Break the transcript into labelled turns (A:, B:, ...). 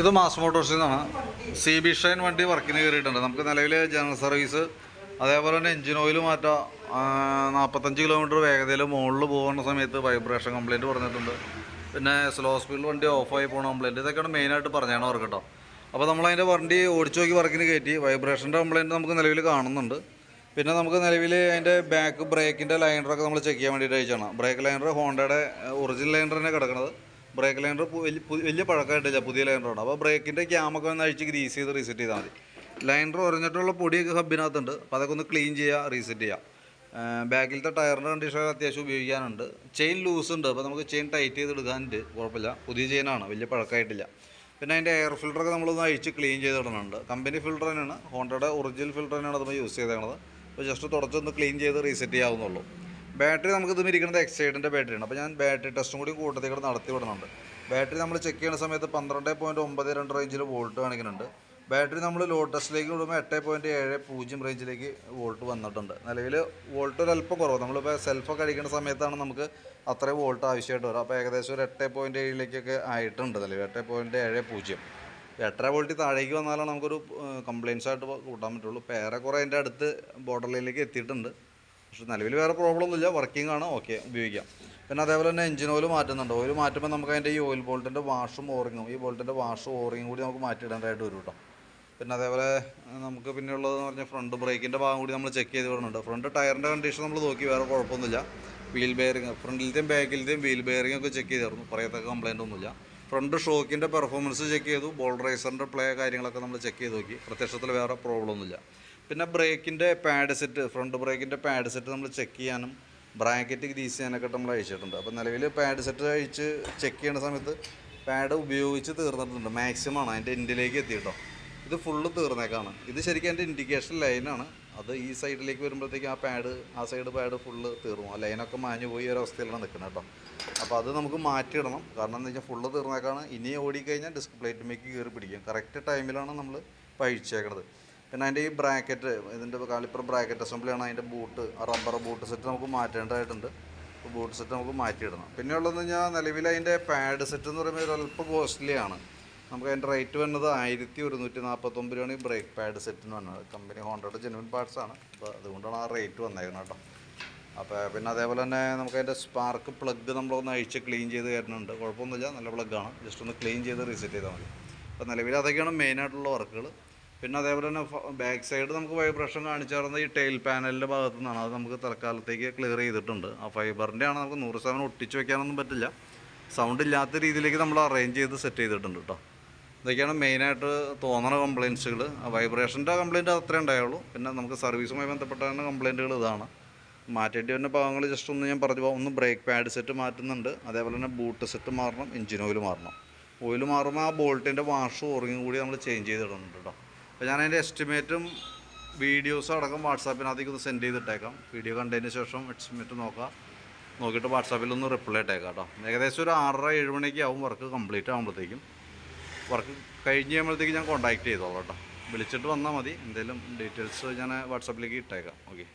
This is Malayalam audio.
A: ഇത് മാസ് മോട്ടോഴ്സിൽ നിന്നാണ് സി ബി ഷൈൻ വണ്ടി വർക്കിന് കയറിയിട്ടുണ്ട് നമുക്ക് നിലവിൽ ജനറൽ സർവീസ് അതേപോലെ തന്നെ എഞ്ചിൻ ഓയിൽ മാറ്റാം നാൽപ്പത്തഞ്ച് കിലോമീറ്റർ വേഗതയിൽ മുകളിൽ പോകുന്ന സമയത്ത് വൈബ്രേഷൻ കംപ്ലയിന്റ് പറഞ്ഞിട്ടുണ്ട്. പിന്നെ സ്ലോ സ്പീഡിൽ വണ്ടി ഓഫായി പോകുന്ന കംപ്ലയിന്റ് ഇതൊക്കെയാണ് മെയിനായിട്ട് പറഞ്ഞാണ് അവർക്ക് കേട്ടോ അപ്പോൾ നമ്മളതിന്റെ വണ്ടി ഓടിച്ചു നോക്കി വർക്കിന് കയറ്റി വൈബ്രേഷന്റെ കംപ്ലയിന്റ് നമുക്ക് നിലവിൽ കാണുന്നുണ്ട്. പിന്നെ നമുക്ക് നിലവിൽ അതിന്റെ ബാക്ക് ബ്രേക്കിന്റെ ലൈനറൊക്കെ നമ്മൾ ചെക്ക് ചെയ്യാൻ വേണ്ടിയിട്ട് അയച്ചാണ് ബ്രേക്ക് ലൈനർ ഹോണ്ടയുടെ ഒറിജിനൽ ലൈനർ തന്നെ കിടക്കുന്നത് ബ്രേക്ക് ലൈനർ വലിയ പഴക്കമായിട്ടില്ല പുതിയ ലൈനറാണ് അപ്പോൾ ബ്രേക്കിന്റെ ക്യാമൊക്കെ ഒന്ന് അഴിച്ച് ഗ്രീസ് ചെയ്ത് റീസെറ്റ് ചെയ്താൽ മതി. ലൈനർ ഉറഞ്ഞിട്ടുള്ള പൊടിയൊക്കെ ഹബിനകത്തുണ്ട് അപ്പോൾ അതൊക്കെ ഒന്ന് ക്ലീൻ ചെയ്യുക റീസെറ്റ് ചെയ്യുക ബാക്കിലത്തെ ടയറിന്റെ കണ്ടീഷൻ അത്യാവശ്യം ഉപയോഗിക്കാനുണ്ട്. ചെയിൻ ലൂസ് ഉണ്ട്. അപ്പോൾ നമുക്ക് ചെയിൻ ടൈറ്റ് ചെയ്ത് എടുക്കാനുണ്ട്. കുഴപ്പമില്ല. പുതിയ ചെയിനാണ് വലിയ പഴക്കമായിട്ടില്ല. പിന്നെ അതിന്റെ എയർ ഫിൽറ്ററൊക്കെ നമ്മളൊന്ന് അഴിച്ച് ക്ലീൻ ചെയ്ത് ഇടുന്നുണ്ട് കമ്പനി ഫിൽറ്റർ തന്നെയാണ്. ഹോണ്ടയുടെ ഒറിജിനൽ ഫിൽറ്റർ തന്നെയാണ് നമ്മൾ യൂസ് ചെയ്തേക്കുന്നത് അപ്പോൾ ജസ്റ്റ് തുടച്ചൊന്ന് ക്ലീൻ ചെയ്ത് റീസെറ്റ് ചെയ്യാവുന്നുള്ളൂ ബാറ്ററി നമുക്ക് ഇത് ഇരിക്കുന്നത് എക്സൈഡിന്റെ ബാറ്ററിയാണ്. അപ്പോൾ ഞാൻ ബാറ്ററി ടെസ്റ്റും കൂടി കൂട്ടത്തിൽ കൂടെ നടത്തി വിടുന്നുണ്ട്. ബാറ്ററി നമ്മൾ ചെക്ക് ചെയ്യുന്ന സമയത്ത് പന്ത്രണ്ട് പോയിന്റ് ഒമ്പത് രണ്ട് റേഞ്ചിൽ വോൾട്ട് കാണിക്കുന്നുണ്ട്. ബാറ്ററി നമ്മൾ ലോ ടെസ്റ്റിലേക്ക് വിടുമ്പോൾ എട്ട് പോയിന്റ് ഏഴ് പൂജ്യം റേഞ്ചിലേക്ക് വോൾട്ട് വന്നിട്ടുണ്ട്. നിലവിൽ വോൾട്ട് ഒരു അല്പം കുറവ്. നമ്മളിപ്പോൾ സെൽഫൊക്കെ അടിക്കുന്ന സമയത്താണ് നമുക്ക് അത്രയും വോൾട്ട് ആവശ്യമായിട്ട് വരും. അപ്പോൾ ഏകദേശം ഒരു എട്ട് പോയിന്റ് ഏഴിലേക്കൊക്കെ ആയിട്ടുണ്ട് നിലവിൽ എട്ട് പോയിന്റ് ഏഴ് പൂജ്യം. എട്ടര വോൾട്ട് താഴേക്ക് വന്നാലാണ് നമുക്കൊരു കംപ്ലയിൻസ് ആയിട്ട് കൂട്ടാൻ പറ്റുള്ളൂ. ഇപ്പോൾ ഏറെക്കുറെ അതിന്റെ അടുത്ത് ബോർഡർ ലൈനിലേക്ക് എത്തിയിട്ടുണ്ട്. പക്ഷെ നിലവിൽ വേറെ പ്രോബ്ലം ഒന്നുമില്ല. വർക്കിംഗ് ആണ്. ഓക്കെ ഉപയോഗിക്കാം. പിന്നെ അതേപോലെ തന്നെ എഞ്ചിൻ ഓയിൽ മാറ്റുന്നുണ്ട്. ഓയിൽ മാറ്റുമ്പോൾ നമുക്ക് അതിന്റെ ഈ ഓയിൽ ബോൾട്ടിന്റെ വാഷും ഓറിങ്ങും ഈ ബോൾട്ടിന്റെ വാഷും ഓറിങ്ങും കൂടി നമുക്ക് മാറ്റിയിടേണ്ടതായിട്ട് വരും കേട്ടോ പിന്നെ അതേപോലെ നമുക്ക് പിന്നെ ഉള്ളതെന്ന് പറഞ്ഞാൽ ഫ്രണ്ട് ബ്രേക്കിന്റെ ഭാഗം കൂടി നമ്മൾ ചെക്ക് ചെയ്ത് വിടുന്നുണ്ട് ഫ്രണ്ട് ടയറിന്റെ കണ്ടീഷൻ നമ്മൾ നോക്കി. വേറെ കുഴപ്പമൊന്നുമില്ല. വീൽ ബെയറിങ് ഫ്രണ്ടിലത്തെയും ബാക്കിലത്തെയും വീൽ ബെയറിംഗ് ഒക്കെ ചെക്ക് ചെയ്തായിരുന്നു. പറയത്തക്ക കംപ്ലൈന്റ് ഒന്നുമില്ല. ഫ്രണ്ട് ഷോക്കിന്റെ പെർഫോമൻസ് ചെക്ക് ചെയ്തു. ബോൾ റേസറിന്റെ പ്ലേ കാര്യങ്ങളൊക്കെ നമ്മൾ ചെക്ക് ചെയ്ത് നോക്കി. പ്രത്യക്ഷത്തിൽ വേറെ പ്രോബ്ലം ഒന്നുമില്ല. പിന്നെ ബ്രേക്കിന്റെ പാഡ് സെറ്റ് ഫ്രണ്ട് ബ്രേക്കിന്റെ പാഡ് സെറ്റ് നമ്മൾ ചെക്ക് ചെയ്യാനും ബ്രാക്കറ്റ് ഗ്രീസ് ചെയ്യാനൊക്കെ നമ്മൾ അയച്ചിട്ടുണ്ട്. അപ്പോൾ നിലവിൽ പാഡ് സെറ്റ് അഴിച്ച് ചെക്ക് ചെയ്യുന്ന സമയത്ത് പാഡ് ഉപയോഗിച്ച് തീർന്നിട്ടുണ്ട്. മാക്സിമം ആണ്. അതിന്റെ എൻഡിലേക്ക് എത്തിയിട്ടോ. ഇത് ഫുള്ള് തീർന്നേക്കാണ്. ഇത് ശരിക്കും എന്റെ ഇൻഡിക്കേഷൻ ലൈനാണ് അത് ഈ സൈഡിലേക്ക് വരുമ്പോഴത്തേക്കും ആ പാഡ് ആ സൈഡ് പാഡ് ഫുള്ള് തീർന്നു. ആ ലൈനൊക്കെ മാഞ്ഞു പോയി ഒരവസ്ഥയിലാണ് നിൽക്കുന്നത് കേട്ടോ. അപ്പോൾ അത് നമുക്ക് മാറ്റിയിടണം. കാരണം എന്താ വെച്ചാൽ ഫുള്ള് തീർന്നേക്കാണ്. ഇനി ഓടിക്കഴിഞ്ഞാൽ ഡിസ്ക് പ്ലേറ്റുമേക്ക് കയറി പിടിക്കും. കറക്റ്റ് ടൈമിലാണ് നമ്മൾ പഴിച്ചേക്കണത് പിന്നെ അതിന്റെ ഈ ബ്രാക്കറ്റ് ഇതിന്റെ കാലിപ്പർ ബ്രാക്കറ്റ് അസംബ്ലിയാണ് അതിന്റെ ബൂട്ട് റബ്ബർ ബൂട്ട് സെറ്റ് നമുക്ക് മാറ്റേണ്ടതായിട്ടുണ്ട്. ബൂട്ട് സെറ്റ് നമുക്ക് മാറ്റിയിടണം. പിന്നെ ഉള്ളതെന്ന് കഴിഞ്ഞാൽ നിലവിൽ അതിന്റെ പാഡ് സെറ്റ് എന്ന് പറയുമ്പോൾ ഒരല്പ അല്പം കോസ്റ്റ്ലി ആണ്. നമുക്ക് അതിന്റെ റേറ്റ് വരുന്നത് ആയിരത്തി ഒരുന്നൂറ്റി നാൽപ്പത്തൊമ്പത് രൂപയാണ് ഈ ബ്രേക്ക് പാഡ് സെറ്റ് എന്ന് വന്നത് കമ്പനി ഹോണ്ടയുടെ ജെനുവിൻ പാർട്സ് ആണ്. അപ്പോൾ അതുകൊണ്ടാണ് ആ റേറ്റ് വന്നേക്കുന്നത് കേട്ടോ. അപ്പോൾ പിന്നെ അതേപോലെ തന്നെ നമുക്ക് അതിന്റെ സ്പാർക്ക് പ്ലഗ് നമ്മളൊന്ന് അഴിച്ച് ക്ലീൻ ചെയ്ത് തരുന്നുണ്ട്. കുഴപ്പമൊന്നുമില്ല നല്ല പ്ലഗ്ഗാണ് ജസ്റ്റ് ഒന്ന് ക്ലീൻ ചെയ്ത് റീസെറ്റ് ചെയ്താൽ മതി. അപ്പോൾ നിലവിൽ അതൊക്കെയാണ് മെയിനായിട്ടുള്ള വർക്കുകൾ പിന്നെ അതേപോലെ തന്നെ ബാക്ക് സൈഡ് നമുക്ക് വൈബ്രേഷൻ കാണിച്ചു കാണിച്ചാർന്ന ഈ ടെയിൽ പാനലിന്റെ ഭാഗത്തു നിന്നാണ്. അത് നമുക്ക് തൽക്കാലത്തേക്ക് ക്ലിയർ ചെയ്തിട്ടുണ്ട്. ആ ഫൈബറിന്റെ ആണ് നമുക്ക് നൂറ് ശതമാനം ഒട്ടിച്ച് വെക്കാനൊന്നും പറ്റില്ല. സൗണ്ട് ഇല്ലാത്ത രീതിയിലേക്ക് നമ്മൾ അറേഞ്ച് ചെയ്ത് സെറ്റ് ചെയ്തിട്ടുണ്ട് കേട്ടോ ഇതൊക്കെയാണ് മെയിനായിട്ട് തോന്നണ കംപ്ലയിൻസുകൾ വൈബ്രേഷന്റെ കംപ്ലയിന്റ് അത്രേ ഉണ്ടായുള്ളൂ. പിന്നെ നമുക്ക് സർവീസുമായി ബന്ധപ്പെട്ട കംപ്ലയിന്റുകൾ ഇതാണ്. മാറ്റേണ്ടി വരുന്ന ഭാഗങ്ങൾ ജസ്റ്റ് ഒന്ന് ഞാൻ പറഞ്ഞു ഒന്ന് ബ്രേക്ക് പാഡ് സെറ്റ് മാറ്റുന്നുണ്ട്. അതേപോലെ തന്നെ ബൂട്ട് സെറ്റ് മാറണം എഞ്ചിൻ ഓയിൽ മാറണം. ഓയിൽ മാറുമ്പോൾ ആ ബോൾട്ടിന്റെ വാഷും ഓറിങ്ങും കൂടി നമ്മൾ ചേഞ്ച് ചെയ്തിടുന്നുണ്ട് കേട്ടോ അപ്പോൾ ഞാൻ അതിന്റെ എസ്റ്റിമേറ്റും വീഡിയോസും അടക്കം വാട്സാപ്പിനകത്തേക്ക് ഒന്ന് സെൻഡ് ചെയ്തിട്ടേക്കാം. വീഡിയോ കണ്ടതിന് ശേഷം എസ്റ്റിമേറ്റ് നോക്കാം. നോക്കിയിട്ട് വാട്സാപ്പിൽ ഒന്ന് റിപ്ലൈ ഇട്ടേക്കാം കേട്ടോ. ഏകദേശം ഒരു ആറര ഏഴ് മണിക്ക് ആവും വർക്ക് കംപ്ലീറ്റ് ആകുമ്പോഴത്തേക്കും വർക്ക് കഴിഞ്ഞ് കഴിയുമ്പോഴത്തേക്ക് ഞാൻ കോൺടാക്ട് ചെയ്തോളാം കേട്ടോ. വിളിച്ചിട്ട് വന്നാൽ മതി. എന്തെങ്കിലും ഡീറ്റെയിൽസ് ഞാൻ വാട്സാപ്പിലേക്ക് ഇട്ടേക്കാം. ഓക്കെ